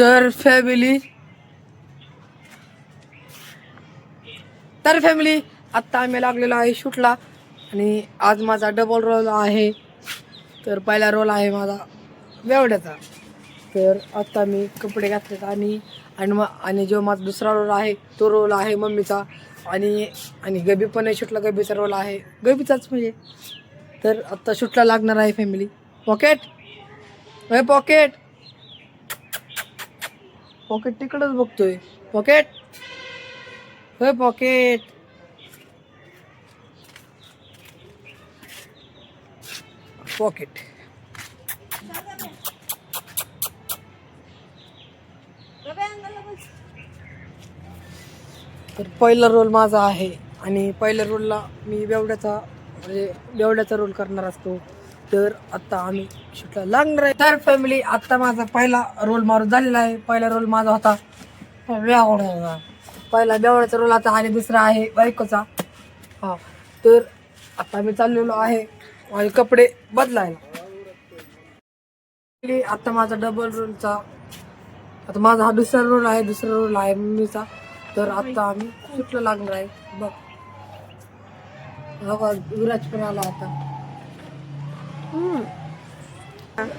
तर फॅमिली तर फॅमिली आत्ता आम्ही लागलेलो आहे शूटला आणि आज माझा डबल रोल आहे. तर पहिला रोल आहे माझा वेवड्याचा. तर आत्ता मी कपडे घातलेत आणि आणि मग आणि जो माझा दुसरा रोल आहे तो रोल आहे मम्मीचा. आणि आणि गबी पण आहे शूटला गबीचा रोल आहे. गबीचाच म्हणजे. तर आत्ता शूटला लागणार आहे फॅमिली पॉकेट हे पॉकेट पॉकेट तिकडच बघतोय. पॉकेट होय पॉकेट पॉकेट तर पहिला रोल माझा आहे आणि पहिल्या रोलला मी बेवड्याचा म्हणजे बेवड्याचा रोल करणार असतो. तर आत्ता आम्ही शूटला लागणार आहे तर फॅमिली आत्ता माझा पहिला रोल मारून झालेला आहे. पहिला रोल माझा होता बेवड्याचा. पहिला बेवड्याचा रोल आता आणि दुसरा आहे बायकोचा. हा. तर आता मी चाललेलो आहे माझे कपडे बदलायला. आता माझा डबल रोलचा आता माझा हा दुसरा रोल आहे दुसरा रोल आहे मम्मीचा. तर आता आम्ही शूटला लागणार आहे बघ. बघा, विराज पण आला आता.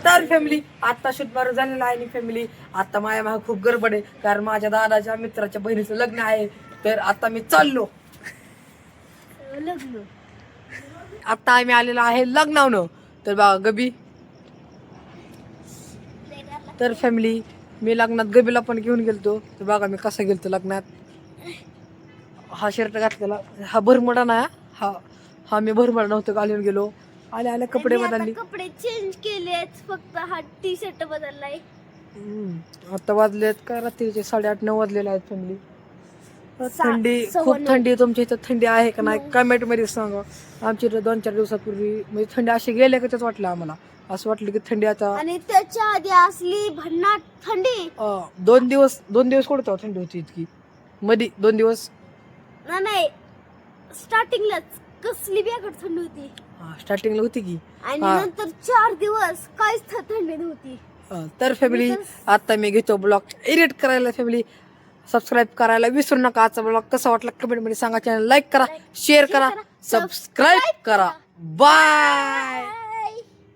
तर फॅमिली आता शूट मारून झालेलं आहे फॅमिली आता माझ्या मागे खूप गडबड आहे. कारण माझ्या दादाच्या मित्राच्या बहिणीचं लग्न आहे. तर आता मी चाललो. आता आम्ही आलेलो आहे लग्नावनं. तर बघा गबी. तर फॅमिली मी लग्नात गबीला पण घेऊन गेलतो. तर बघा मी कसं गेलतो लग्नात. हा शर्ट घातलेला. हा भरमडा ना हा हा मी भरमडा नव्हतं घालून गेलो. आले आले कपडे आता बदलली. कपडे चेंज केलेत फक्त हा टी शर्ट बदललाय. हम्म. आता वाजलेत का रात्रीचे? साडेआठ नऊ वाजलेले आहेत फॅमिली सा- थंडी सव्वा खूप नऊ. थंडी आहे. तुमच्या इथं. थंडी आहे का नाही? कमेंटमध्ये सांगा. आमच्या इथं दोन चार दिवसापूर्वी म्हणजे थंडी अशी गेल्या का त्याच वाटलं आम्हाला? असं वाटलं की थंडी आता आणि त्याच्या आधी असली भन्नाट थंडी. अं, दोन दिवस दोन दिवस कुठं थंडी होती इतकी? मधी दोन दिवस? ना नाही. स्टार्टिंगलाच कसली बेगड थंडी होती. स्टार्टिंगला होती की. आणि हा. नंतर चार दिवस काहीच थ- थंडी नव्हती. अं, तर फॅमिली आता मी घेतो ब्लॉग एडिट करायला फॅमिली सबस्क्राईब करायला विसरू नका आजचा ब्लॉग कसा वाटला कमेंटमध्ये सांगा. चॅनल लाईक करा शेअर करा करा, सबस्क्राईब करा. बाय